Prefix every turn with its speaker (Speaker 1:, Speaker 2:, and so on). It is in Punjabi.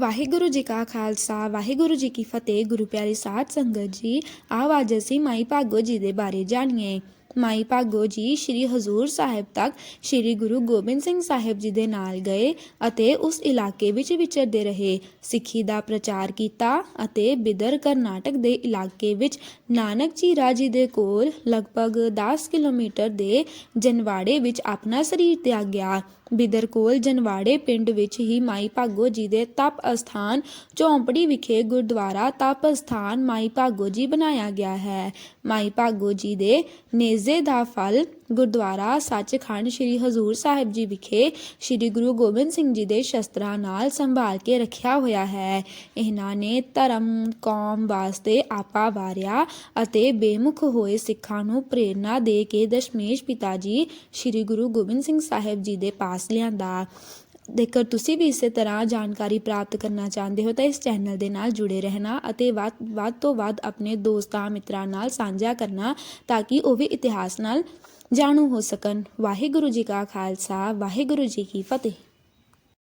Speaker 1: ਵਾਹਿਗੁਰੂ ਜੀ ਕਾ ਖਾਲਸਾ, ਵਾਹਿਗੁਰੂ ਜੀ ਕੀ ਫਤਿਹ। ਗੁਰੂ ਪਿਆਰੇ ਸਾਧ ਸੰਗਤ ਜੀ, ਆਓ ਅੱਜ ਅਸੀਂ ਮਾਈ ਭਾਗੋ ਜੀ ਦੇ ਬਾਰੇ ਜਾਣੀਏ। ਮਾਈ ਭਾਗੋ ਜੀ ਸ੍ਰੀ ਹਜ਼ੂਰ ਸਾਹਿਬ ਤੱਕ ਸ੍ਰੀ ਗੁਰੂ ਗੋਬਿੰਦ ਸਿੰਘ ਸਾਹਿਬ ਜੀ ਦੇ ਨਾਲ ਗਏ ਅਤੇ ਉਸ ਇਲਾਕੇ ਵਿੱਚ ਵਿਚਰਦੇ ਰਹੇ। ਸਿੱਖੀ ਦਾ ਪ੍ਰਚਾਰ ਕੀਤਾ ਅਤੇ ਬਿਦਰ ਕਰਨਾਟਕ ਦੇ ਇਲਾਕੇ ਵਿੱਚ ਨਾਨਕ ਚੀਰਾ ਜੀ ਦੇ ਕੋਲ ਲਗਭਗ 10 ਕਿਲੋਮੀਟਰ ਦੇ ਜਨਵਾੜੇ ਵਿੱਚ ਆਪਣਾ ਸਰੀਰ ਤਿਆਗ ਗਿਆ ਬਿਦਰ ਕੋਲ ਜਨਵਾੜੇ ਪਿੰਡ ਵਿੱਚ ਹੀ ਮਾਈ ਭਾਗੋ ਜੀ ਦੇ ਤਪ ਅਸਥਾਨ ਝੌਂਪੜੀ ਵਿਖੇ ਗੁਰਦੁਆਰਾ ਤਪ ਅਸਥਾਨ ਮਾਈ ਭਾਗੋ ਜੀ ਬਣਾਇਆ ਗਿਆ ਹੈ। ਮਾਈ ਭਾਗੋ ਜੀ ਦੇ ਨੇਜ਼ੇ ਦਾ ਫਲ ਗੁਰਦੁਆਰਾ ਸੱਚਖੰਡ ਸ੍ਰੀ ਹਜ਼ੂਰ ਸਾਹਿਬ ਜੀ ਵਿਖੇ ਸ੍ਰੀ ਗੁਰੂ ਗੋਬਿੰਦ ਸਿੰਘ ਜੀ ਦੇ ਸ਼ਸਤਰਾਂ ਨਾਲ ਸੰਭਾਲ ਕੇ ਰੱਖਿਆ ਹੋਇਆ ਹੈ। ਇਹਨਾਂ ਨੇ ਧਰਮ, ਕੌਮ ਵਾਸਤੇ ਆਪਾ ਵਾਰਿਆ ਅਤੇ ਬੇਮੁਖ ਹੋਏ ਸਿੱਖਾਂ ਨੂੰ ਪ੍ਰੇਰਣਾ ਦੇ ਕੇ ਦਸ਼ਮੇਸ਼ ਪਿਤਾ ਜੀ ਸ੍ਰੀ ਗੁਰੂ ਗੋਬਿੰਦ ਸਿੰਘ ਸਾਹਿਬ ਜੀ ਦੇ ਪਾਸ ਲਿਆਂਦਾ। ਜੇਕਰ ਤੁਸੀਂ ਵੀ ਇਸੇ ਤਰ੍ਹਾਂ ਜਾਣਕਾਰੀ ਪ੍ਰਾਪਤ ਕਰਨਾ ਚਾਹੁੰਦੇ ਹੋ ਤਾਂ ਇਸ ਚੈਨਲ ਦੇ ਨਾਲ ਜੁੜੇ ਰਹਿਣਾ ਅਤੇ ਵੱਧ ਵੱਧ ਤੋਂ ਵੱਧ ਆਪਣੇ ਦੋਸਤਾਂ, ਮਿੱਤਰਾਂ ਨਾਲ ਸਾਂਝਾ ਕਰਨਾ ਤਾਂ ਕਿ ਉਹ ਵੀ ਇਤਿਹਾਸ ਨਾਲ ਜਾਣੂ ਹੋ ਸਕਣ। ਵਾਹਿਗੁਰੂ ਜੀ ਕਾ ਖਾਲਸਾ, ਵਾਹਿਗੁਰੂ ਜੀ ਕੀ ਫਤਿਹ।